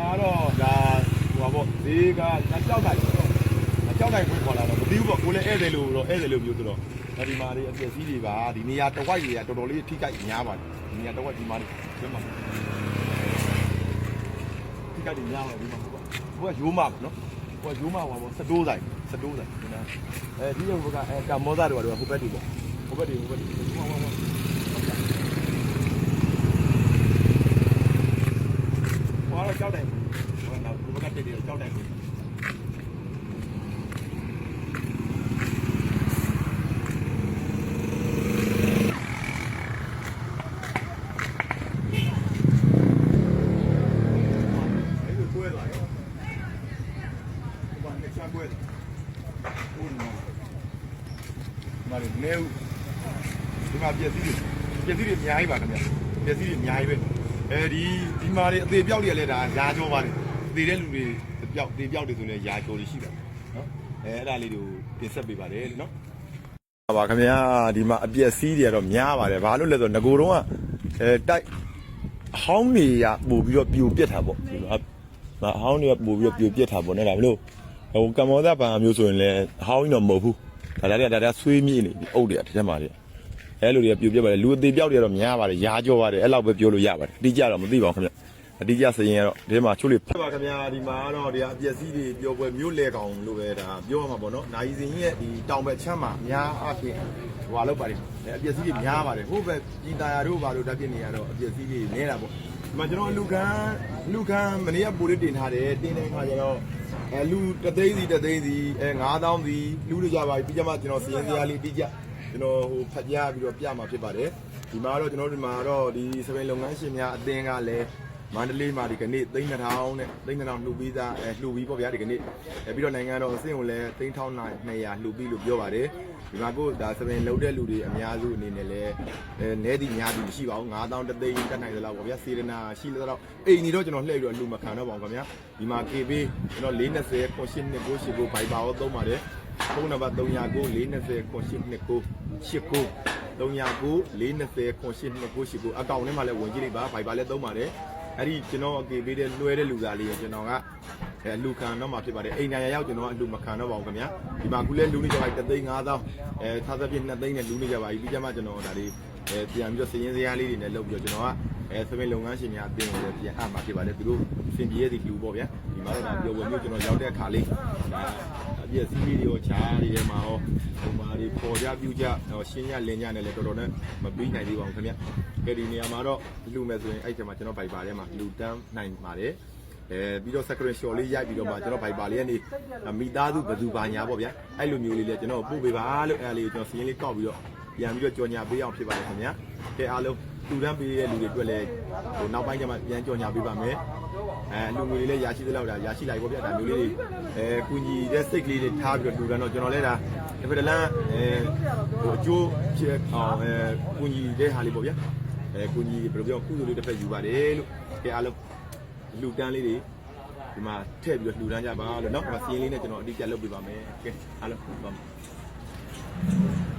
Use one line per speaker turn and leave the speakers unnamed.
မှာတော့ဒါဟိုပါပေါ့ဈေးကကြောက်တိုင်းကြောက်တိုင်းဝင်ခေါ်လာတော့မသိဘူးပေါ့ကိုလည်းဧည့်သည်လို့တော့ဧည့်သည်လို့မျိုးဆိုတော့ဒီမှာလေးအပြည့်စည်းတွေပါဒီနေရာတစ်ဝိုက်တွေကတော်တော်လေးထိခိုက်များပါတယ်ဒီနေရာတစ်ဝိုက်ဒီမှာလေးဒီမှာထိခိုက်တွေများတယ်ဒီမှာဟုတ်ပါဟိုကရိုးမပေါ့နော်ဟိုကရိုးမဟိုပေါ့စတိုးဆိုင်စတိုးဆိုင်ဒီနာအဲဒီဟိုကအဲကမောသားတွေကတော့ဟိုဘက်တွေပေါ့ဟိုဘက်တွေဟိုဘက်တွေဟိုဟိုဟိုဟိုတော့ကြောက်တယ်ဟိုတော့ဒီဘက်ကတည်းကကြောက်တယ် အဲ့လိုကွဲလာရော ဘာနဲ့ချာကွဲဦးနော်မာရီနေဦးဒီမှာပြည့်စည်ပြည့်စည်တွေအများကြီးပါခင်ဗျပြည့်စည်တွေအများကြီးပဲအဲဒီဒီမှာတွေအသေးပြောက်တွေလည်းဒါရာကျော်ပါတယ်အသေးတဲ့လူတွေပြောက်သေးပြောက်တွေဆိုရင်ရာကျော်တွေရှိတယ်နော်အဲအဲ့ဒါလေးတွေကိုတင်ဆက်ပေးပါတယ်နော်ပါခင်ဗျာဒီမှာအပြည့်စည်းတွေကတော့များပါတယ်ဘာလို့လဲဆိုတော့ငကိုတော့ကအဲတိုက်အဟောင်းတွေကပို့ပြီးတော့ပြိုပြက်တာပေါ့ဒီမှာမအဟောင်းတွေကပို့ပြီးတော့ပြိုပြက်တာပေါ့နော်ဒါမလို့ ဟိုကမ္ဘောဇဘာမျိုးဆိုရင်လည်းအဟောင်းကြီးတော့မဟုတ်ဘူးဒါလည်းဒါလည်းဆွေးမြေ့နေပြီအုတ်တွေကတစ်ချက်မှတွေအဲလိုတွေကပြိုပြက်ပါတယ်လူအသေးပြောက်တွေကတော့များပါတယ်ရားကြောပါတယ်အဲ့လောက်ပဲပြောလို့ရပါတယ်အတိအကျတော့မသိပါဘူးခင်ဗျအတိအကျစရင်ကတော့ဒီမှာချိုးလေးပါခင်ဗျာဒီမှာတော့ဒီအပျက်စီးတွေပြောပွဲမျိုးလေကောင်လို့ပဲဒါပြောရမှာပေါ့နော်နိုင်စင်ရဲ့ဒီတောင်ဘက်ချမ်းမှာအများအပြည့်ဟွာလောက်ပါတယ်အပျက်စီးတွေများပါတယ်ဟိုဘက်ပြည်တာယာတို့ဘာလို့တက်ပြနေရတော့အပျက်စီးတွေနဲတာပေါ့ဒီမှာကျွန်တော်အလူခံလူခံမနေ့ကပိုလေးတင်ထားတယ်တင်တဲ့အခါကျတော့ အဲလူတသိန်းစီတသိန်းစီအဲ9000စီလူတွေကြပါပြီပြီးကြမှာကျွန်တော်စီရင်စရာလေးပြီးကြကျွန်တော်ဟိုဖတ်ပြပြီးတော့ပြမှာဖြစ်ပါတယ်ဒီမှာတော့ကျွန်တော်ဒီမှာတော့ဒီစပိန်လုပ်ငန်းရှင်များအသင်းကလည်း မန္တလေးမှာဒီကနေ့3000နဲ့3000လှူပြီးသားအဲလှူပြီးပေါ့ဗျာဒီကနေ့အဲပြီးတော့နိုင်ငံတော်အဆင့်ကိုလည်း3200လှူပြီးလို့ပြောပါတယ်ဒီမှာကိုဒါစပင်လုံးတဲ့လူတွေအများစုအနေနဲ့လည်းအဲနဲသည်များသည်မရှိပါဘူး9000တသိန်းတက်နိုင်သလောက်ပေါ့ဗျာစေရနာရှိလို့တော့အိမ်ကြီးတော့ကျွန်တော်လှည့်ပြီးတော့လူမခံတော့ပါဘူးခင်ဗျာဒီမှာ KB ကျွန်တော်420 caution နဲ့989 Viber ကိုသုံးပါတယ်ဖုန်းနံပါတ်399 420 caution နဲ့989 399 420 caution နဲ့989အကောင့်ထဲမှာလည်းဝင်ကြည့်လိုက်ပါ Viber လည်းသုံးပါတယ် အဲ့ဒီကျွန်တော် KB တဲ့လွှဲတဲ့လူသားလေးရကျွန်တော်ကအဲလူခံတော့မှာဖြစ်ပါတယ်အိမ်နိုင်ရရောက်ကျွန်တော်ကအလူမခံတော့ပါဘူးခင်ဗျာဒီမှာခုလဲလူနေကြပါ3သိန်း5000အဲသာသပြည့်2သိန်းနဲ့လူနေကြပါပြီပြီးကြမှာကျွန်တော်ဒါလေး အဲပြန်ပြီးတော့စည်ရင်းစရာလေးတွေနဲ့လုပ်ပြီးတော့ကျွန်တော်ကအဲသပင်လုပ်ငန်းရှင်များအတင်းကိုလည်းပြန်အပ်မှာဖြစ်ပါတယ်သူတို့စင်ပြေရတဲ့လူပေါ့ဗျာဒီမှာတော့ပြောဝင်မျိုးကျွန်တော်ရောက်တဲ့အခါလေးအပြည့်စီးလေးတွေရောချားတွေထဲမှာရောဟိုမှာတွေပေါ်ကြပြူကြရှင်းရလင်းကြနဲ့လည်းတော်တော်နဲ့မပြီးနိုင်သေးပါဘူးခင်ဗျာကဲဒီနေရာမှာတော့လူမဲ့ဆိုရင်အဲ့ဒီမှာကျွန်တော်ဗိုက်ပါထဲမှာလူတန်းနိုင်ပါတယ်အဲပြီးတော့ secret shot လေးရိုက်ပြီးတော့မှကျွန်တော် Viber လေးကနေမိသားစုဘယ်သူဘာညာပေါ့ဗျာအဲ့လိုမျိုးလေးလည်းကျွန်တော်ပို့ပေးပါလို့အဲ့လေးကိုကျွန်တော်စီးရင်လေးကောက်ပြီးတော့ ပြန်ပြီးတော့ကြော်ညာပေးအောင်ဖြစ်ပါတယ်ခင်ဗျာကဲအားလုံးတူတန်းပေးတဲ့လူတွေအတွက်လည်းဟိုနောက်ပိုင်းကျမှပြန်ကြော်ညာပေးပါမယ်အဲလူငွေလေးလည်းရရှိသလောက်ဒါရရှိလိုက်ပေါ့ဗျာဒါမျိုးလေးတွေအဲကုညီတဲ့စိတ်ကလေးတွေထားပြီးတော့တူတန်းတော့ကျွန်တော်လည်းဒါတစ်ဖက်တစ်လမ်းအဲဟိုအကျိုးဖြစ်အောင်အဲကုညီတဲ့ဟာလေးပေါ့ဗျာအဲကုညီဘယ်လိုပြောကုသိုလ်လေးတစ်ဖက်ယူပါတယ်လို့ကဲအားလုံး လှူဒန်းလေးတွေဒီမှာထည့်ပြီးတော့လှူဒန်းကြပါလို့เนาะဒီမှာစီးရင်လေးနဲ့ကျွန်တော်အတိအကျလုပ်ပေးပါမယ်ကဲအားလုံးပါမယ်